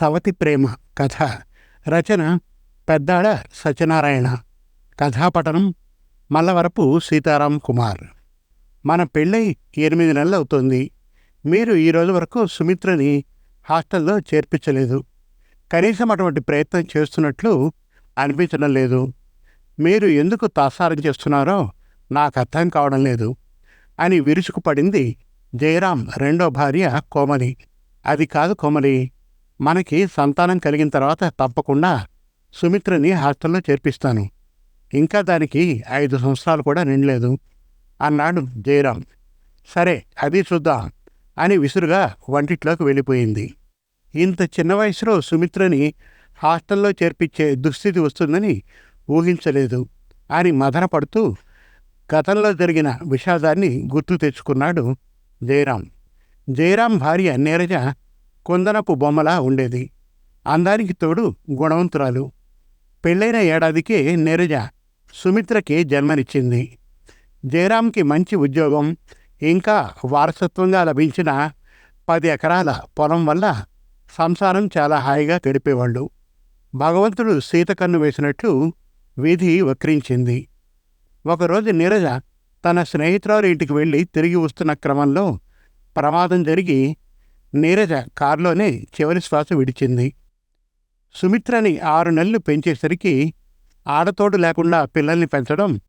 సవతి ప్రేమ కథ. రచన పెద్దాడ సత్యనారాయణ. కథాపఠనం మల్లవరపు సీతారాం కుమార్. మన పెళ్ళై ఎనిమిది నెలలు అవుతోంది మీరు ఈ రోజు వరకు సుమిత్రని హాస్టల్లో చేర్పించలేదు. కనీసం అటువంటి ప్రయత్నం చేస్తున్నట్లు అనిపించడం లేదు. మీరు ఎందుకు తాసారం చేస్తున్నారో నాకు అర్థం కావడం లేదు అని విరుచుకుపడింది జయరాం రెండో భార్య కోమలి. అది కాదు కోమలి మనకి సంతానం కలిగిన తర్వాత తప్పకుండా సుమిత్రని హాస్టల్లో చేర్పిస్తాను. ఇంకా దానికి ఐదు సంవత్సరాలు కూడా నిండలేదు. అన్నాడు జయరాం సరే అది చూద్దాం అని విసురుగా వంటిట్లోకి వెళ్ళిపోయింది. ఇంత చిన్న వయసులో సుమిత్రని హాస్టల్లో చేర్పించే దుస్థితి వస్తుందని ఊహించలేదు అని మదనపడుతూ గతంలో జరిగిన విషాదాన్ని గుర్తు తెచ్చుకున్నాడు జయరాం జయరాం భార్య నీరజ కుందనపు బొమ్మలా ఉండేది. అందానికి తోడు గుణవంతురాలు. పెళ్ళైన ఏడాదికే నీరజ సుమిత్రకి జన్మనిచ్చింది. జయరామ్కి మంచి ఉద్యోగం ఇంకా వారసత్వంగా లభించిన పది ఎకరాల పొలం వల్ల సంసారం చాలా హాయిగా గడిపేవాళ్ళు. భగవంతుడు సీతకన్ను వేసినట్లు వీధి వక్రించింది. ఒకరోజు నీరజ తన స్నేహితురాలు ఇంటికి వెళ్ళి తిరిగి వస్తున్న క్రమంలో ప్రమాదం జరిగి నీరజ కారులోనే చివరి శ్వాస విడిచింది. సుమిత్రని ఆరు నెలలు పెంచేసరికి ఆడతోడు లేకుండా పిల్లల్ని పెంచడం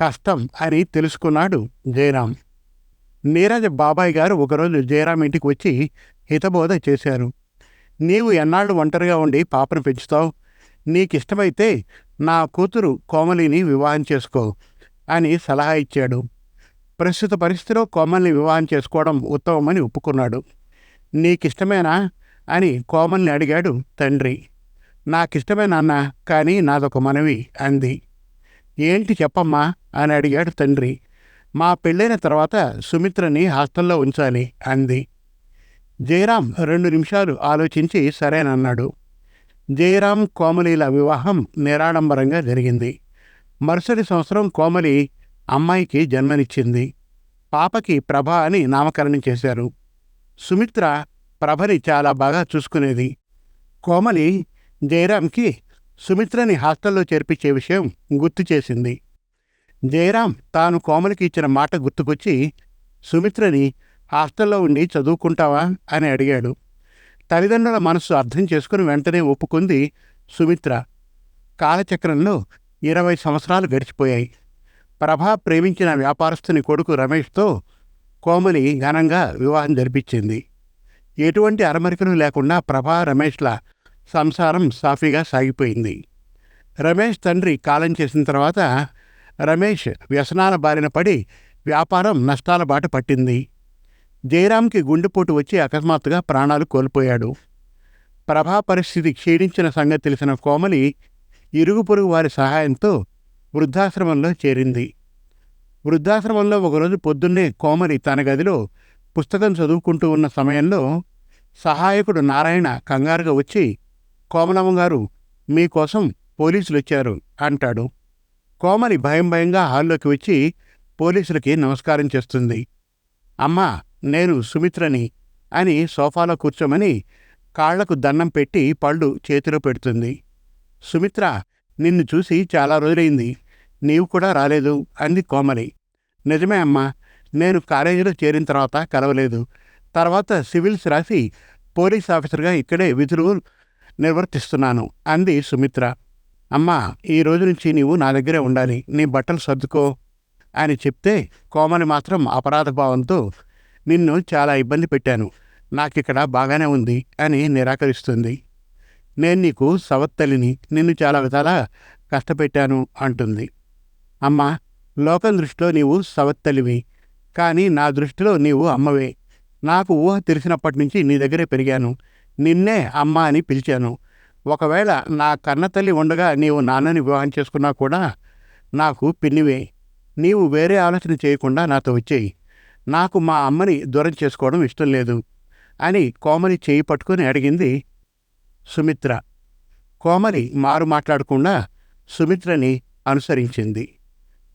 కష్టం అని తెలుసుకున్నాడు జయరాం. నీరజ బాబాయ్ గారు ఒకరోజు జయరాం ఇంటికి వచ్చి హితబోధ చేశారు. నీవు ఎన్నాళ్ళు ఒంటరిగా ఉండి పాపను పెంచుతావు? నీకిష్టమైతే నా కూతురు కోమలిని వివాహం చేసుకో అని సలహా ఇచ్చాడు. ప్రస్తుత పరిస్థితిలో కోమల్ని వివాహం చేసుకోవడం ఉత్తమమని ఒప్పుకున్నాడు. నీకిష్టమేనా? అని కోమల్ని అడిగాడు తండ్రి. నాకిష్టమే నాన్న కానీ నాదొక మనవి అంది. ఏంటి చెప్పమ్మా? అని అడిగాడు తండ్రి. మా పెళ్ళైన తర్వాత సుమిత్రని హాస్టల్లో ఉంచాలి అంది. జయరాం రెండు నిమిషాలు ఆలోచించి సరేనన్నాడు. జయరాం కోమలిల వివాహం నిరాడంబరంగా జరిగింది. మరుసటి సంవత్సరం కోమలి అమ్మాయికి జన్మనిచ్చింది. పాపకి ప్రభ అని నామకరణం చేశారు. సుమిత్ర ప్రభని చాలా బాగా చూసుకునేది. కోమలి జయరాంకి సుమిత్రని హాస్టల్లో చేర్పించే విషయం గుర్తు చేసింది. జయరాం తాను కోమలికి ఇచ్చిన మాట గుర్తుకొచ్చి సుమిత్రని హాస్టల్లో ఉండి చదువుకుంటావా? అని అడిగాడు. తల్లిదండ్రుల మనసు అర్థం చేసుకుని వెంటనే ఒప్పుకుంది సుమిత్ర. కాలచక్రంలో ఇరవై సంవత్సరాలు గడిచిపోయాయి. ప్రభా ప్రేమించిన వ్యాపారస్తుని కొడుకు రమేష్తో కోమలి ఘనంగా వివాహం జరిపించింది. ఎటువంటి అరమరికలు లేకుండా ప్రభా రమేష్ల సంసారం సాఫీగా సాగిపోయింది. రమేష్ తండ్రి కాలం చేసిన తర్వాత రమేష్ వ్యసనాల బారిన పడి వ్యాపారం నష్టాల బాట పట్టింది. జయరాంకి గుండెపోటు వచ్చి అకస్మాత్తుగా ప్రాణాలు కోల్పోయాడు. ప్రభా పరిస్థితి క్షీణించిన సంగతి తెలిసిన కోమలి ఇరుగు పొరుగు వారి సహాయంతో వృద్ధాశ్రమంలో చేరింది. వృద్ధాశ్రమంలో ఒకరోజు పొద్దున్నే కోమలి తన గదిలో పుస్తకం చదువుకుంటూ ఉన్న సమయంలో సహాయకుడు నారాయణ కంగారుగా వచ్చి కోమలమ్మ గారు మీకోసం పోలీసులు వచ్చారు అంటాడు. కోమలి భయం భయంగా హాల్లోకి వచ్చి పోలీసులకి నమస్కారం చేస్తుంది. అమ్మా నేను సుమిత్రని అని సోఫాలో కూర్చోమని కాళ్ళకు దండం పెట్టి పళ్ళు చేతిలో పెడుతుంది. సుమిత్ర నిన్ను చూసి చాలా రోజులైంది. నీవు కూడా రాలేదు అంది కోమలి. నిజమే అమ్మా నేను కాలేజీలో చేరిన తర్వాత కలవలేదు. తర్వాత సివిల్స్ రాసి పోలీస్ ఆఫీసర్గా ఇక్కడే విధులు నిర్వర్తిస్తున్నాను అంది సుమిత్ర. అమ్మా ఈ రోజు నుంచి నీవు నా దగ్గరే ఉండాలి నీ బట్టలు సర్దుకో అని చెప్తే కోమలి మాత్రం అపరాధ భావంతో నిన్ను చాలా ఇబ్బంది పెట్టాను నాకిక్కడ బాగానే ఉంది అని నిరాకరిస్తుంది. నేను నీకు సవత్తలిని నిన్ను చాలా విధాలా కష్టపెట్టాను అంటుంది. అమ్మా లోకం దృష్టిలో నీవు సవత్తలివి కానీ నా దృష్టిలో నీవు అమ్మవే. నాకు ఊహ తెలిసినప్పటి నుంచి నీ దగ్గరే పెరిగాను. నిన్నే అమ్మ అని పిలిచాను. ఒకవేళ నా కన్నతల్లి ఉండగా నీవు నాన్నని వివాహం చేసుకున్నా కూడా నాకు పిన్నివే. నీవు వేరే ఆలోచన చేయకుండా నాతో వచ్చేయి. నాకు మా అమ్మని దూరం చేసుకోవడం ఇష్టం లేదు అని కోమలి చేయి పట్టుకుని అడిగింది సుమిత్ర. కోమలి మారు మాట్లాడకుండా సుమిత్రని అనుసరించింది.